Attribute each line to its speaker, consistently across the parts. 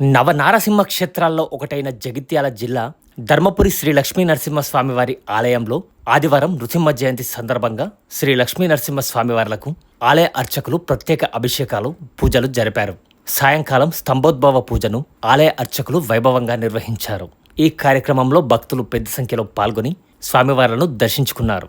Speaker 1: నవనారసింహ క్షేత్రాల్లో ఒకటైన జగిత్యాల జిల్లా ధర్మపురి శ్రీ లక్ష్మీ నరసింహస్వామి వారి ఆలయంలో ఆదివారం నృసింహ జయంతి సందర్భంగా శ్రీ లక్ష్మీ నరసింహ ఆలయ అర్చకులు ప్రత్యేక అభిషేకాలు పూజలు జరిపారు. సాయంకాలం స్తంభోద్భవ పూజను ఆలయ అర్చకులు వైభవంగా నిర్వహించారు. ఈ కార్యక్రమంలో భక్తులు పెద్ద సంఖ్యలో పాల్గొని స్వామివార్లను దర్శించుకున్నారు.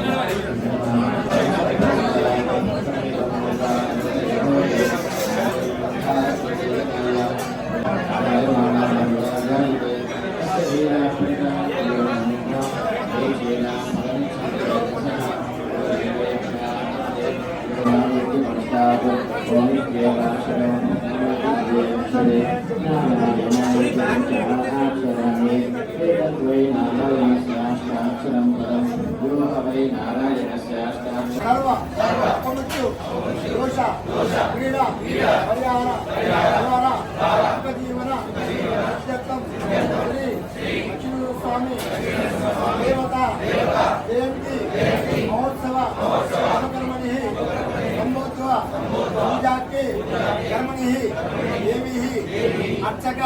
Speaker 2: ವಂಚಕ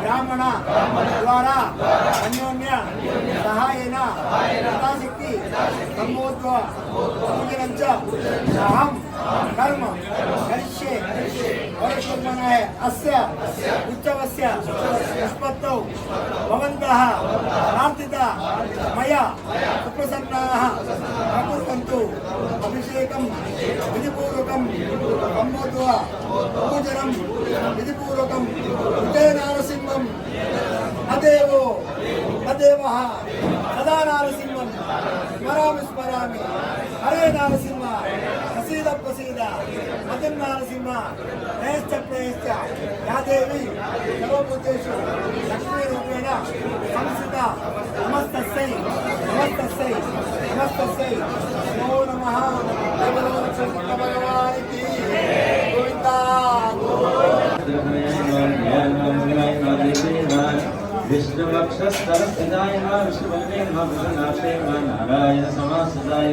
Speaker 2: ಬ್ರಾಹ್ಮಣ ದ್ವಾರ ಅನ್ಯೋನ್ಯ ಸಹಾಯೇನ ಯಥಾಶಕ್ತಿ ಸಂಬೋಧ್ವ ಸೂಚನಂಚ ಅಹಂ ಕರ್ಮ अस्य उत्सवस्य निष्पत्तौ भवन्तः प्रार्थिता मया सुप्रसन्नाः प्रकुर्वन्तु अभिषेकं विधिपूर्वकं सम्बोध्वा पूजनं विधिपूर्वकं उदय नारसिंहं अदेवो अदेवः सदा नारसिंहं स्मरामि स्मरामि हरे नारसिंह
Speaker 3: సీత మతం నారసింహ ప్రయస్త ప్రయస్త యాదేవి సర్వభూతేషు లక్ష్మీ రూపేణ సంస్థిత నమస్తస్సై నమస్తస్సై నమస్తస్సై. నమో నమ. భగవానికి గోవింద. విష్ణువక్షస్తరస్థితాయ విష్ణువన్నే నారాయణ సమాసదాయ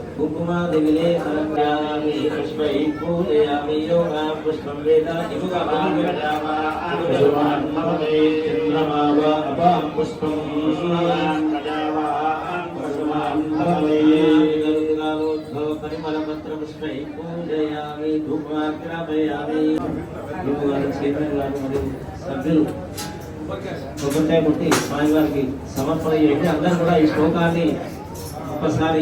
Speaker 3: కుంకుమాదివిలే సమర్పయామి పుష్పై పూజయామి యోగా పుష్పం వేద చంద్రమావ అపాం పుష్పం పరిమళపత్రపుష్పై పూజయామి సభ్యులు కొబ్బరికాయ కొట్టి స్వామివారికి సమర్పణ చేయండి. అందరూ కూడా ఈ శ్లోకాన్ని ఒకసారి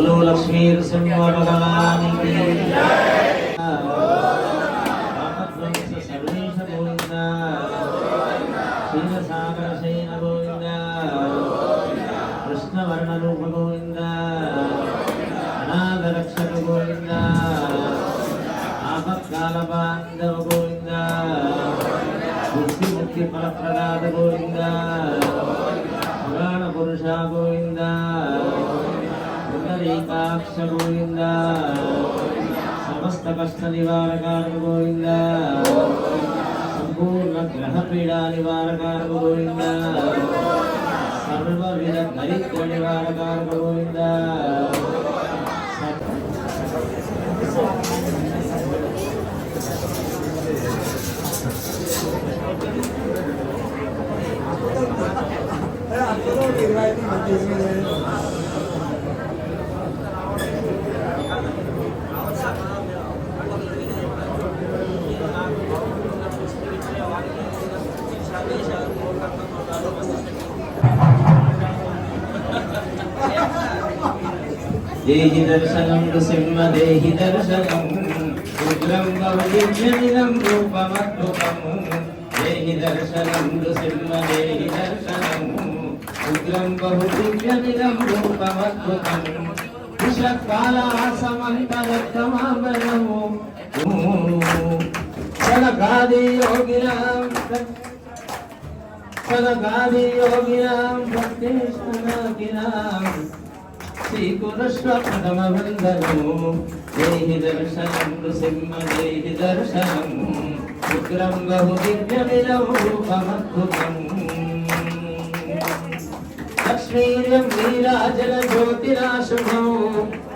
Speaker 3: కులు లక్ష్మీ నృసింహ భగవానికి కృష్ణవర్ణ రూప గోవింద అనాథరక్షక గోవింద ఆపత్కాల బాంధవ గోవింద ముక్తి ముక్తి ఫలప్రదాత గోవింద పురాణ పురుష గోవిందా పుండరీకాక్ష గోవింద సమస్త కష్ట నివారకారక గోవింద సంపూర్ణ గ్రహ పీడా నివారకారక గోవింద సర్వవిధ దరిద్ర నివారకారక గోవింద దేహి దర్శనం సింహ దేహి దర్శనం ఉగ్రం భవదివ్యమిదం రూపమద్భుతం దేహి దర్శనం సింహ దేహి దర్శనం ఉగ్రం బహుదివ్యమిదం రూపమద్భుతం విషకాళాసమంతరత్తమామరణము సలగాది యోగిరాం సలగాది యోగినాం భక్తేశ్వరాగినాం శ్రీకురుష్వపదమవందనము దేహి దర్శనం నృసింహ దేహి దర్శనం ఉగ్రం బహు లక్ష్మీర్యం నీరాజల జ్యోతిరాశుభం.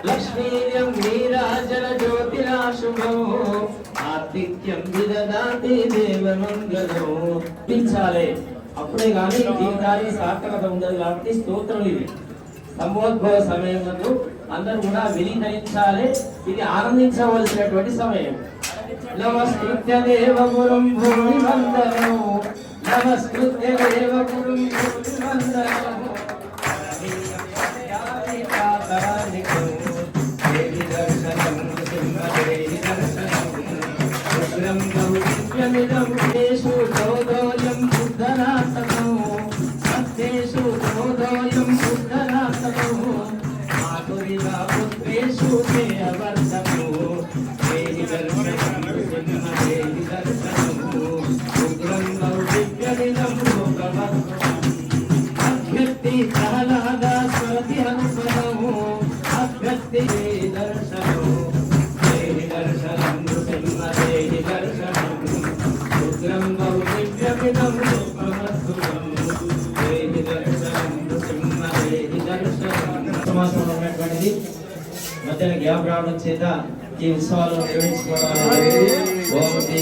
Speaker 3: లక్ష్మీర్యం నీరాజల జ్యోతిరాశుభం. ఆతిథ్యం విదదాతి దేవమంగళం. పిలిచాలే. అప్పుడే కానీ జీవితానికి సార్థకత ఉండదు కాబట్టి స్తోత్రం ఇది. సంబోద్భవ సమయం అందరూ కూడా విలీనించాలి ఇది ఆనందించవలసినటువంటి సమయం. నమస్కృత్య దేవ దేవగురుం భూమి వందనం నమస్కృత్య దేవ దేవగురుం భూమి వందనం దర్శనం సింహ దర్శనం. మధ్యన గ్యాప్ రావడం చేత ఈ ఉత్సవాలు నిర్వహించుకోవడం ఓం శ్రీ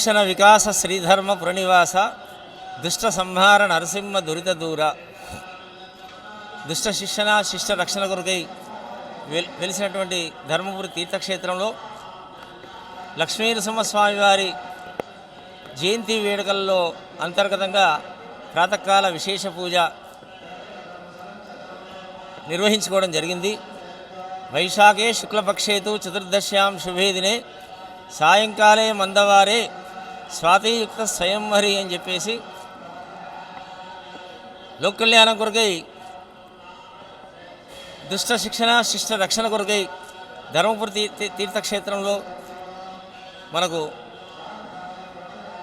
Speaker 4: నారాయణం
Speaker 3: భూషణ వికాస శ్రీధర్మ పురనివాస దుష్ట సంహార నరసింహ దురిత దూర దుష్ట శిక్షణ శిష్ట రక్షణ కొరకై వెల్ వెలిసినటువంటి ధర్మపురి తీర్థక్షేత్రంలో లక్ష్మీ నరసింహస్వామి వారి జయంతి వేడుకల్లో అంతర్గతంగా ప్రాతకాల విశేష పూజ నిర్వహించుకోవడం జరిగింది. వైశాఖే శుక్లపక్షేతు చతుర్దశ్యాం శుభేదినే సాయంకాలే మందవారే స్వాతియుక్త స్వయంవరి అని చెప్పేసి లోకల్యాణం కొరకై దుష్ట శిక్షణ శిష్ట రక్షణ కొరకై ధర్మపురి తీ- తీర్థక్షేత్రంలో మనకు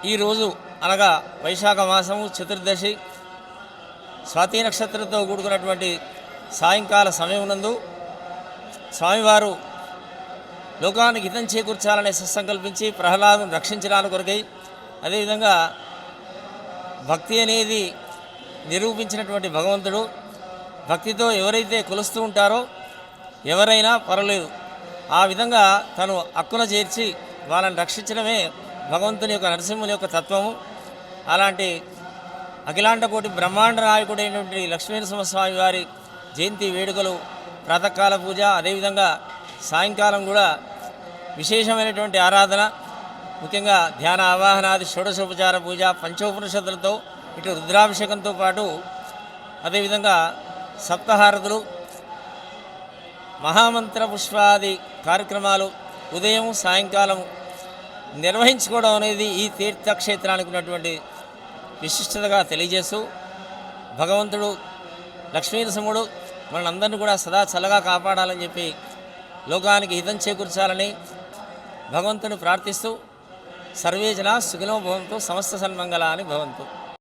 Speaker 3: ఈరోజు అనగా వైశాఖ మాసము చతుర్దశి స్వాతి నక్షత్రంతో కూడుకున్నటువంటి సాయంకాల సమయం నందు స్వామివారు లోకానికి హితం చేకూర్చాలనే సత్సంకల్పించి ప్రహ్లాదం రక్షించడానికి కొరకై అదేవిధంగా భక్తి అనేది నిరూపించినటువంటి భగవంతుడు భక్తితో ఎవరైతే కొలుస్తూ ఉంటారో ఎవరైనా పర్వాలేదు. ఆ విధంగా తను అక్కున చేర్చి వాళ్ళని రక్షించడమే భగవంతుని యొక్క నరసింహుని యొక్క తత్వము. అలాంటి అఖిలాండ కోటి బ్రహ్మాండ నాయకుడైనటువంటి లక్ష్మీనరసింహస్వామి వారి జయంతి వేడుకలు ప్రాతకాల పూజ అదేవిధంగా సాయంకాలం కూడా విశేషమైనటువంటి ఆరాధన. ముఖ్యంగా ధ్యాన ఆవాహనాది షోడశోపచార పూజ పంచోపనిషత్తులతో ఇటు రుద్రాభిషేకంతో పాటు అదేవిధంగా సప్తహారతులు మహామంత్ర పుష్పాది కార్యక్రమాలు ఉదయం సాయంకాలం నిర్వహించుకోవడం అనేది ఈ తీర్థక్షేత్రానికి ఉన్నటువంటి విశిష్టతగా తెలియజేస్తూ భగవంతుడు లక్ష్మీనరసింహుడు మనందరినీ కూడా సదా చల్లగా కాపాడాలని చెప్పి లోకానికి హితం చేకూర్చాలని భగవంతుని ప్రార్థిస్తూ సర్వే జనా సుఖినో భవంతు సమస్త సన్మంగళాని భవంతు.